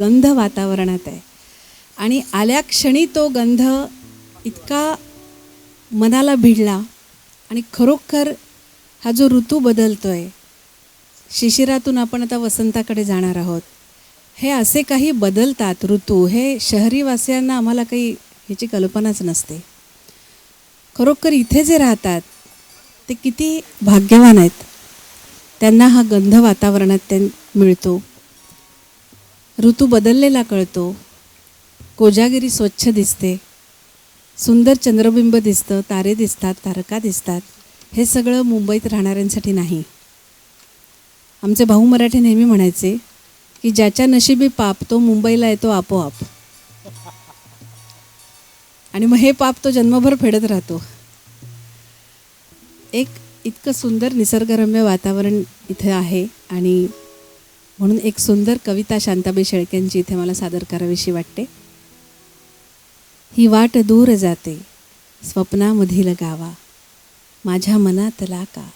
गंध वातावरणात आहे. आणि आल्या क्षणी तो गंध इतका मनाला भिडला आणि खरोखर हा जो ऋतू बदलतो आहे शिशिरातून आपण आता वसंताकडे जाणार आहोत. हे असे काही बदलतात ऋतू हे शहरीवासियांना आम्हाला काही ह्याची कल्पनाच नसते. खरोखर इथे जे राहतात ते किती भाग्यवान आहेत. त्यांना हा गंध वातावरणात त्यां मिळतो. ऋतू बदललेला कळतो. कोजागिरी स्वच्छ दिसते. सुंदर चंद्रबिंब दिसतं तारे दिसतात तारका दिसतात. हे सगळं मुंबईत राहणाऱ्यांसाठी नाही. आमचे भाऊ मराठे नेहमी म्हणायचे की ज्याच्या नशिबी पाप तो मुंबईला येतो आपोआप. आणि मग हे पाप तो जन्मभर फेडत राहतो. एक इतकं सुंदर निसर्गरम्य वातावरण इथं आहे आणि म्हणून एक सुंदर कविता शांताबाई शेळक्यांची इथे मला सादर करावीशी वाटते. ही वाट दूर जाते स्वप्नामधील गावा. माझ्या मनातला का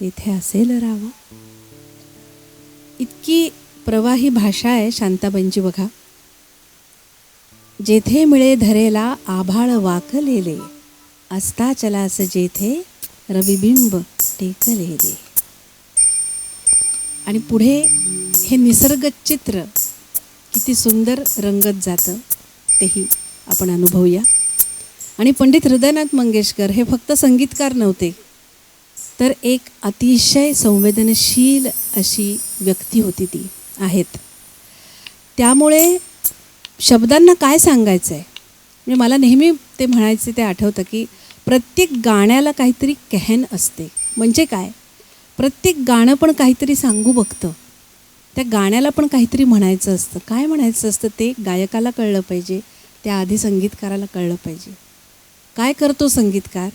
तेथे असेल रावा. इतकी प्रवाही भाषा आहे शांताबाईंची बघा. जेथे मिळे धरेला आभाळ वाकलेले असता चलास जेथे रविबिंब टेकलेले. आणि पुढे हे निसर्ग चित्र किती सुंदर रंगत जातं तेही आपण अनुभवूया. आणि पंडित हृदयनाथ मंगेशकर हे फक्त संगीतकार नव्हते तर एक अतिशय संवेदनशील अशी व्यक्ती होती ती आहेत. त्यामुळे शब्दांना काय सांगायचं आहे म्हणजे मला नेहमी ते म्हणायचे ते आठवतं की प्रत्येक गाण्याला काहीतरी कहन असते. म्हणजे काय? प्रत्येक गाणं पण काहीतरी सांगू बघतं. त्या गाण्याला पण काहीतरी म्हणायचं असतं. काय म्हणायचं असतं ते गायकाला कळलं पाहिजे त्याआधी संगीतकाराला कळलं पाहिजे. काय करतो संगीतकार?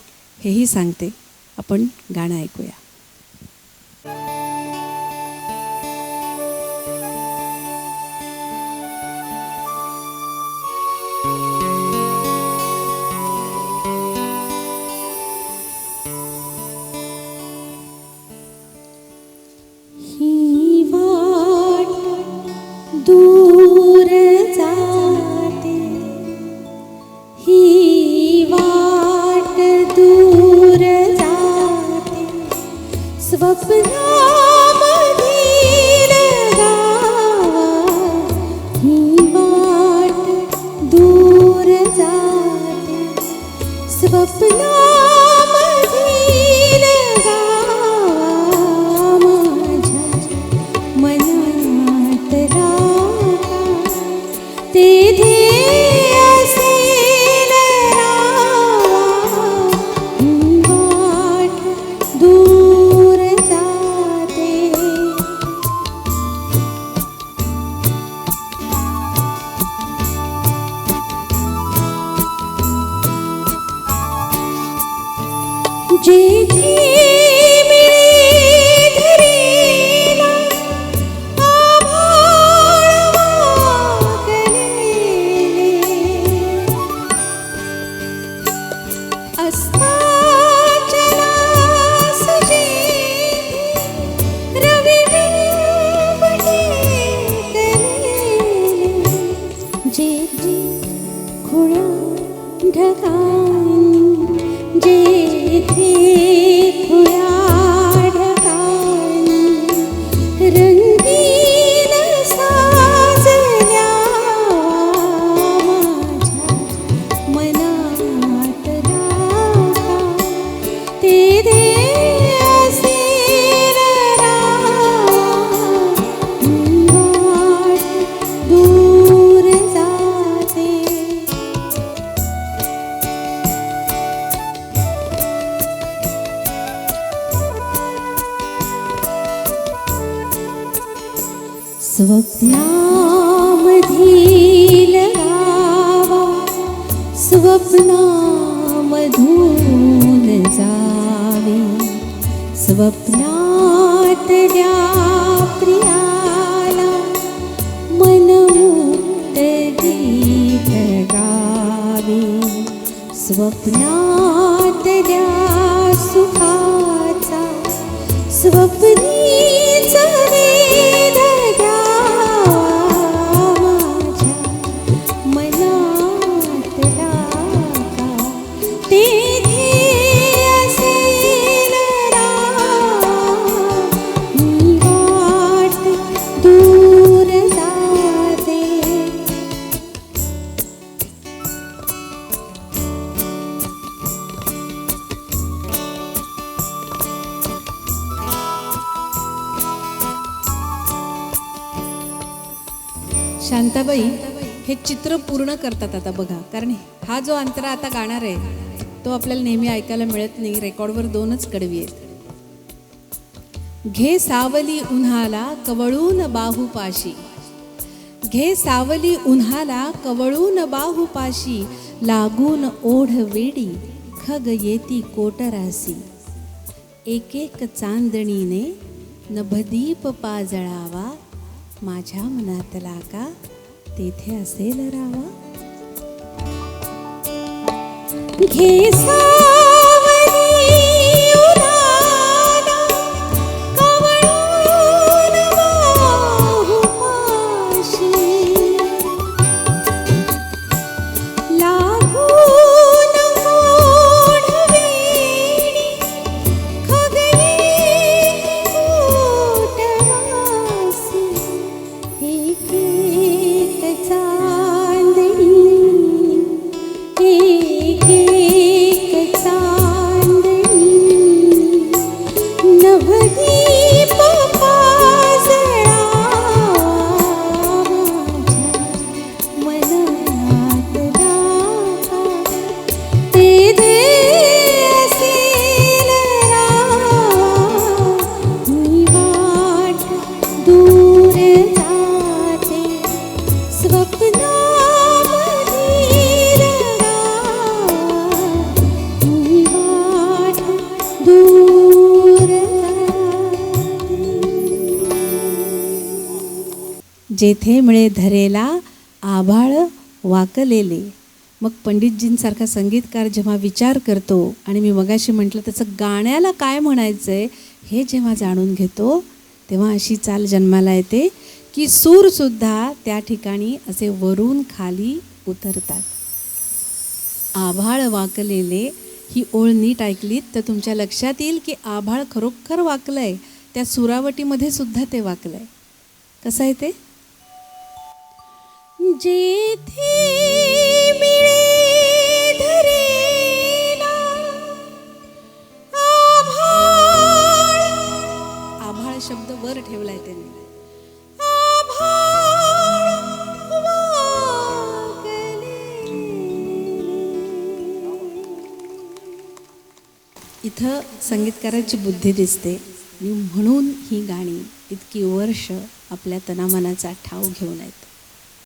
हेही सांगते. आपण गाणं ऐकूया. स्वप्नामधील जेथे जेथे गावा स्वप्नामधून जावे स्वप्नातल्या प्रियाला मनमुक्त गीत गावे स्वप्नातल्या सुखाचा स्वप्नीच शांताबाई हे चित्र पूर्ण करतात आता बघा. कारण हा जो अंतरा आता गाणार आहे तो आपल्याला नेहमी ऐकायला मिळत नाही. रेकॉर्डवर दोनच कडवी आहेत. घे सावली उन्हाला कवळून बाहुपाशी घे सावली उन्हाला कवळून बाहुपाशी लागून ओढ वेडी खग येती कोटरासी. एक एक चांदणीने नभदीप पाजळावा. माझ्या मनातला का तेथे असेल रावा. घे जेथे मिळे धरेला आभाळ वाकलेले. मग पंडितजींसारखा संगीतकार जेव्हा विचार करतो आणि मी मगाशी म्हटलं त्याचं गाण्याला काय म्हणायचं आहे हे जेव्हा जाणून घेतो तेव्हा अशी चाल जन्माला येते की सूरसुद्धा त्या ठिकाणी असे वरून खाली उतरतात. आभाळ वाकलेले ही ओळ नीट ऐकलीत तर तुमच्या लक्षात येईल की आभाळ खरोखर वाकलं आहे त्या सुरावटीमध्ये सुद्धा ते वाकलं आहे कसं आहे ते? जेथे मिळे धरेला आभाळ. आभाळ शब्द वर ठेवलाय त्यांनी. इथं संगीतकाराची बुद्धी दिसते. आणि म्हणून ही गाणी इतकी वर्ष आपल्या तनामनाचा ठाव घेऊन आहेत.